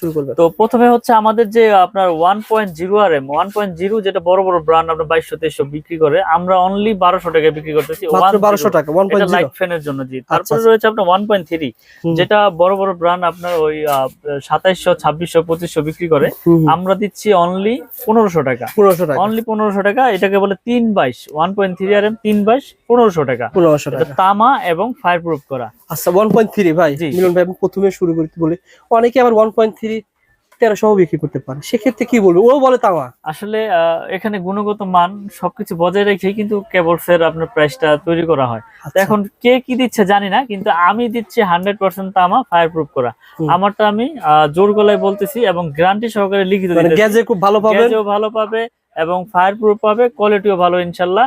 শুরু করবেন। তো প্রথমে হচ্ছে আমাদের যে আপনার one point zero R M one point zero যেটা বড় বড় ব্র্যান্ড আপনার বাইশশো তেইশশো বিক্রি করে আমরা অনলি বারোশো টাকায় বিক্রি করতেছি। বারোশো টাকা ওয়ান পয়েন্ট লাইট ফ্যানের জন্য জি। তারপরে আচ্ছা। রয়েছে আপনার ওয়ান পয়েন্ট থ্রি যেটা বড় বড় ব্র্যান্ড আপনার ওই সাতাইশশো ছাব্বিশশো পঁচিশশো বিক্রি করে। আমরা দিচ্ছি অনলি পনেরোশো টাকা। পনেরোশো টাকা। অনলি পনেরোশো টাকা এটাকে বলে তিন বাইশ one point three R M তিন বাইশ পনেরোশো টাকা। পনেরোশো টাকা। তামা এবং ফায়ার প্রুফ করা। আচ্ছা ওয়ান পয়েন্ট থ্রি ভাই মিলন ভাই আমি প্রথমে শুরু করতে বলি। অনেকে আবার ওয়ান পয়েন্ট থ্রি তেরোশো বিক্রি করতে পারে। সেক্ষেত্রে কি বলব? ও বলে তামা আসলে এখানে গুণগত মান সবকিছু বজায় রেখেই কিন্তু কেবলস এর আপনার প্রাইসটা তৈরি করা হয়। আচ্ছা। এখন কে কি দিচ্ছে জানি না কিন্তু আমি দিচ্ছি হান্ড্রেড পার্সেন্ট তামা ফায়ার প্রুফ করা আমারটা আমি জোর গলায় বলতেছি এবং গ্যারান্টি সহকারে লিখিত মানে। গ্যাজে খুব ভালো গ্যাজও ভালো পাবে এবং ফায়ার প্রুফ পাবে কোয়ালিটিও ভালো ইনশাল্লাহ।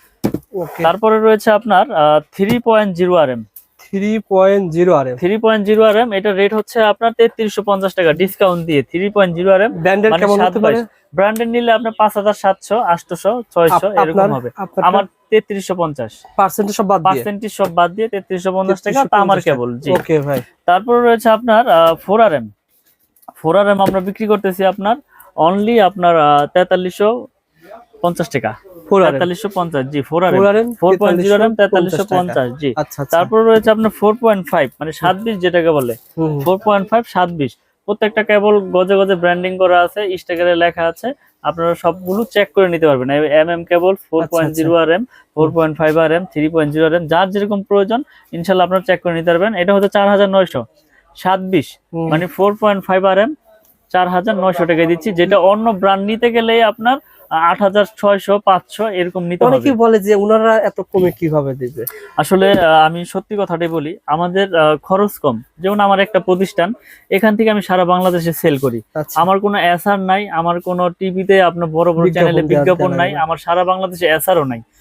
তারপরে রয়েছে আপনার three point zero R M three point zero R M three point zero R M এটা রেট হচ্ছে আপনার তেত্রিশশো পঞ্চাশ টাকা ডিসকাউন্ট দিয়ে three point zero R M ব্র্যান্ডের কেমন হতে পারে? ব্র্যান্ডের নিলে আপনার পাঁচ হাজার সাতশো আটশোশো ছয়শো এরকম হবে। আমার তেত্রিশশো পঞ্চাশ। পার্সেন্টেজ সব বাদ দিয়ে? পার্সেন্টেজ সব বাদ দিয়ে তেত্রিশশো পঞ্চাশ টাকা তা আমার কেবল জি। ওকে ভাই। তারপর রয়েছে আপনার four R M four R M আমরা বিক্রি করতেছি আপনার অনলি আপনার তেতাল্লিশশো পঞ্চাশ টাকা। ফোর আর এম তেতাল্লিশশো পঞ্চাশ জি ফোর পয়েন্ট জিরো তেতাল্লিশশো পঞ্চাশ জি। রয়েছে আপনার ফোর পয়েন্ট ফাইভ মানে সাত বিশ যেটাকে বলে। ফোর পয়েন্ট ফাইভ সাত বিশ। প্রত্যেকটা কেবল গজে গজে ব্র্যান্ডিং করা আছে স্টিকারে লেখা আছে। আপনারা সবগুলো চেক করে নিতে পারবেন। M M cable four point zero R M four point five R M three point zero R M যার যেরকম প্রয়োজন ইনশাল্লাহ আপনারা চেক করে নিতে পারবেন। এটা হচ্ছে চার হাজার নয়শো। সাত বিশ মানে four point five R M চার হাজার নয়শো টাকা দিচ্ছি যেটা অন্য ব্র্যান্ড নিতে গেলে আপনার আট হাজার ছয়শো পাঁচশো এরকম নিতে হবে। অনেকেই বলে যে ওনারা এত কমে কীভাবে দিবে? আসলে আহ, আমি সত্যি কথাটাই বলি আমাদের খরচ কম। যেমন আমার একটা প্রতিষ্ঠান এখান থেকে আমি সারা বাংলাদেশে সেল করি। আচ্ছা। আমার কোনো এসআর নাই আমার কোনো টিভিতে আপনার বড় বড় চ্যানেলে বিজ্ঞাপন নাই নাই। আমার সারা বাংলাদেশে এসআরও নাই।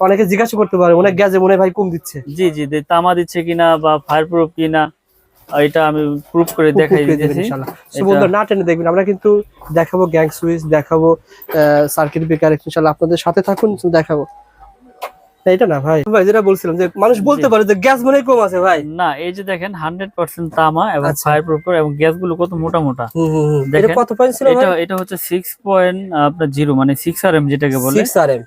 অনেকে জিজ্ঞাসা করতে পারে অনেক গ্যাসে মনে ভাই কম দিচ্ছে। জি জি তামা দিচ্ছে কিনা বা ফায়ার প্রুফ কিনা এটা আমি প্রুফ করে দেখাই দিচ্ছি না টেনে দেখবেন আমরা কিন্তু দেখাবো গ্যাং সুইচ দেখাবো সার্কিট বেকার আপনাদের সাথে থাকুন দেখাবো। এটা না ভাই। ভাই যেটা বলছিলাম যে মানুষ বলতে পারে যে গ্যাস মনে কম আছে ভাই। না এই যে দেখেন হান্ড্রেড পার্সেন্ট তামা এবং আচ্ছা। ফায়ার প্রুফ এবং গ্যাসগুলো কত মোটা মোটা। এটা কত পয়েন্ট ছিল এটা এটা হচ্ছে সিক্স পয়েন্ট আপনার জিরো মানে সিক্স আর এম যেটাকে বলে।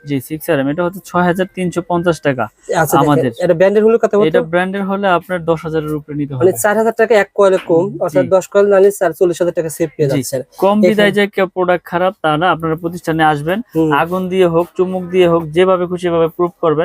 জি সিক্স আর এম এটা হচ্ছে ছয় হাজার তিনশো পঞ্চাশ টাকা আচ্ছা আমাদের। আমাদের। এটা ব্র্যান্ডের হলো কত এটা ব্র্যান্ডের হলে আপনার দশ হাজারের উপরে নিতে মানে হবে। চার হাজার টাকা এক কয়েলে কম অর্থাৎ দশ কয়েল নালে চল্লিশ হাজার টাকা সেভ পেয়ে। কম বিদায় যে প্রোডাক্ট খারাপ তা না আপনারা প্রতিষ্ঠানে আসবেন। আগুন দিয়ে হোক চুমুক দিয়ে হোক যেভাবে খুশি ভাবে প্রুফ করবেন।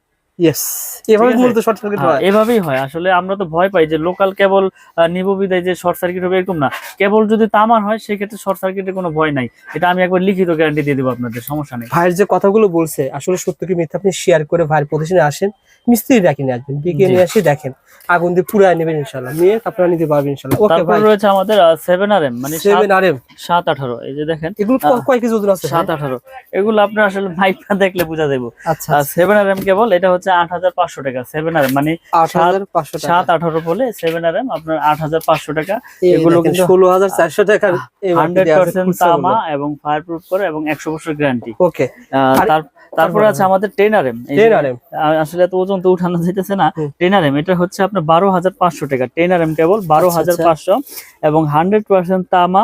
ইয়েস এভাবে মূলত শর্ট সার্কিট হ্যাঁ, হয়। এভাবেই হয়। আসলে আমরা তো ভয় পাই যে লোকাল কেবল নিব বিদায় যে শর্ট সার্কিট হবে এরকম না। কেবল যদি তামার হয় সেক্ষেত্রে শর্ট সার্কিটের কোনো ভয় নাই। এটা আমি একবার লিখিত গ্যারান্টি দিয়ে দেবো আপনাদের সমস্যা নেই। ভাইয়ের যে কথাগুলো বলছে আসলে সত্য কি মিথ্যা আপনি শেয়ার করে ভাইয়ের প্রতিষ্ঠানে আসেন মিস্ত্রি ডাকি নিয়ে আসবেন ডেকে নিয়ে এসে দেখেন। আগুন দিয়ে পুরাই নেবেন ইনশাল্লাহ নিয়ে আপনারা নিতে পারবেন ইনশাল্লাহ ওকে ভাই। রয়েছে আমাদের সেভেন আর এম মানে সেভেন আর এম সাত আঠারো এই যে দেখেন। এগুলো কয় কেজি ওজন আছে এগুলো আপনার আসলে মাইকটা দেখলে বোঝা যাবে আচ্ছা সেভেন আর এম কেবল এটা হচ্ছে আট হাজার পাঁচশো টাকা সেভেন আর মানে আট হাজার পাঁচশো টাকা। সাত আঠারো বলে সেভেন আর এম আপনার আট হাজার পাঁচশো টাকা। এগুলো এগুলো কিন্তু কিন্তু ষোলো হাজার চারশো টাকার হান্ড্রেড পার্সেন্ট তামা এবং ফায়ার প্রুফ করে এবং একশো বছর গ্যারান্টি ওকে আর- তারপরে আছে আমাদের ten R M ten R M আসলে এত ওজন তো উঠানো যাইতেছে না। হুম। টেন আর এম এটা হচ্ছে আপনার বারো হাজার পাঁচশো টাকা। টেন আর এম কেবল বারো আচ্ছা, হাজার আচ্ছা। পাঁচশো এবং হান্ড্রেড পার্সেন্ট তামা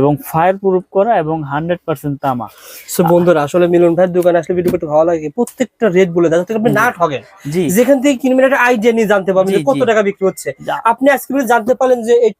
এবং ফায়ার প্রুফ করা এবং হান্ড্রেড পার্সেন্ট তামা। সো বন্ধুরা আসলে মিলন ভাইয়ের দোকানে আসলে ভিডিও করতে ভালো লাগে। প্রত্যেকটা রেট বলে দেয় আপনি না ঠকেন যেখান থেকে কিনবেন একটা আইডিয়া নিয়ে জানতে পারবেন যে কত টাকা বিক্রি হচ্ছে। আপনি আজকে জানতে পারলেন যে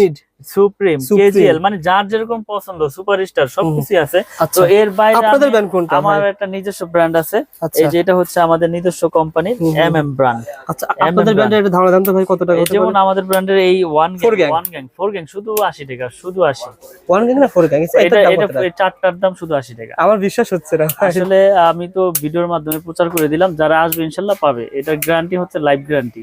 নিড সুপ্রিম কেজিএল মানে যার যেরকম পছন্দ সুপারস্টার সবকিছু আছে। তো আচ্ছা এর বাইরে আপনাদের ব্যান্ড কোনটা আমার একটা নিজস্ব ব্র্যান্ড আছে। আচ্ছা। এই যে এটা হচ্ছে আমাদের নিজস্ব কোম্পানির হুম হুম। এম এম ব্র্যান্ড আচ্ছা আপনাদের। ব্যান্ডের একটা ধারণা দাম তো ভাই কত টাকা যেমন আমাদের ব্র্যান্ডের এই one gang. One gang four gang শুধু আশি টাকা শুধু আশি। ওয়ান গ্যাং না ফোর গ্যাং এটা এটা এটা চারটার দাম শুধু আশি টাকা। আমার বিশ্বাস হচ্ছে না আসলে আমি তো ভিডিওর মাধ্যমে প্রচার করে দিলাম যারা আসবে ইনশাল্লাহ পাবে। এটা গ্যারান্টি হচ্ছে লাইফ গ্যারান্টি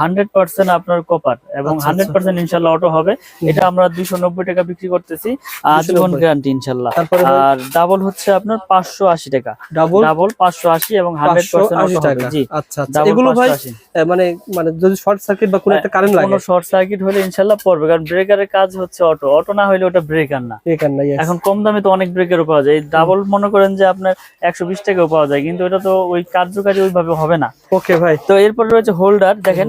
হান্ড্রেড পার্সেন্ট আপনার কপার এবং আচ্ছা, হান্ড্রেড পার্সেন্ট ইনশাল্লাহ অটো হবে। এটা আমরা দুইশো নব্বই টাকা বিক্রি করতেছি। আজীবন 290 গ্যারান্টি ইনশাল্লাহ। আর ডাবল হচ্ছে আপনার পাঁচশো আশি টাকা। ডাবল ডাবল পাঁচশো আশি এবং হান্ড্রেড পার্সেন্ট আশি অটো হবে টাকা। জি আচ্ছা আচ্ছা। এগুলো ভাই মানে মানে যদি শর্ট সার্কিট বা কোনো একটা কারেন্ট লাগে কোনো শর্ট সার্কিট হলে ইনশাল্লাহ পড়বে কারণ ব্রেকারের কাজ হচ্ছে অটো অটো না হলে ওটা ব্রেকার না। এখান কম দামে তো অনেক ব্রেকারও পাওয়া যায়। ডাবল মনে করেন যে আপনার একশো বিশ টাকাও পাওয়া যায় কিন্তু এটা তো ওই কার্যকারী ওইভাবে হবে না। ওকে ভাই। তো এরপর রয়েছে হোল্ডার দেখেন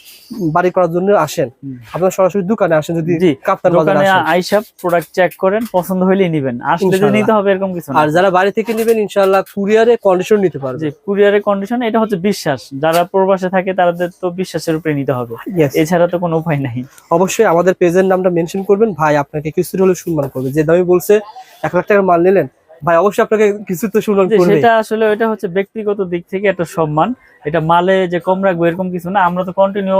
বাড়ি করার জন্য আসেন। আপনারা সরাসরি দোকানে আসেন যদি কাপ্তান দোকানে আসেন। আইসা প্রোডাক্ট চেক করেন পছন্দ হলেই নিবেন। আসলে যে নিতে হবে এরকম কিছু না। আর যারা বাড়ি থেকে নেবেন ইনশাআল্লাহ কুরিয়ারে কন্ডিশন নিতে পারবে যে কুরিয়ারের কন্ডিশন এটা হচ্ছে বিশ্বাস। যারা প্রবাসে থাকে তাদের তো বিশ্বাসের উপরে নিতে হবে। এছাড়া তো কোনো উপায় নাই। অবশ্যই আমাদের পেজের নামটা মেনশন করবেন। ভাই আপনাকে কিছু হলে সম্মান করবে। যে দামি বলছে এক লাখ টাকার মাল নিলেন ভাই অবশ্যই আপনাকে কিছু তো সম্মান করবে সেটা আসলে এটা হচ্ছে ব্যক্তিগত দিক থেকে একটা সম্মান। এটা মালে যে কম রাখব এরকম কিছু না। আমরা তো কন্টিনিউ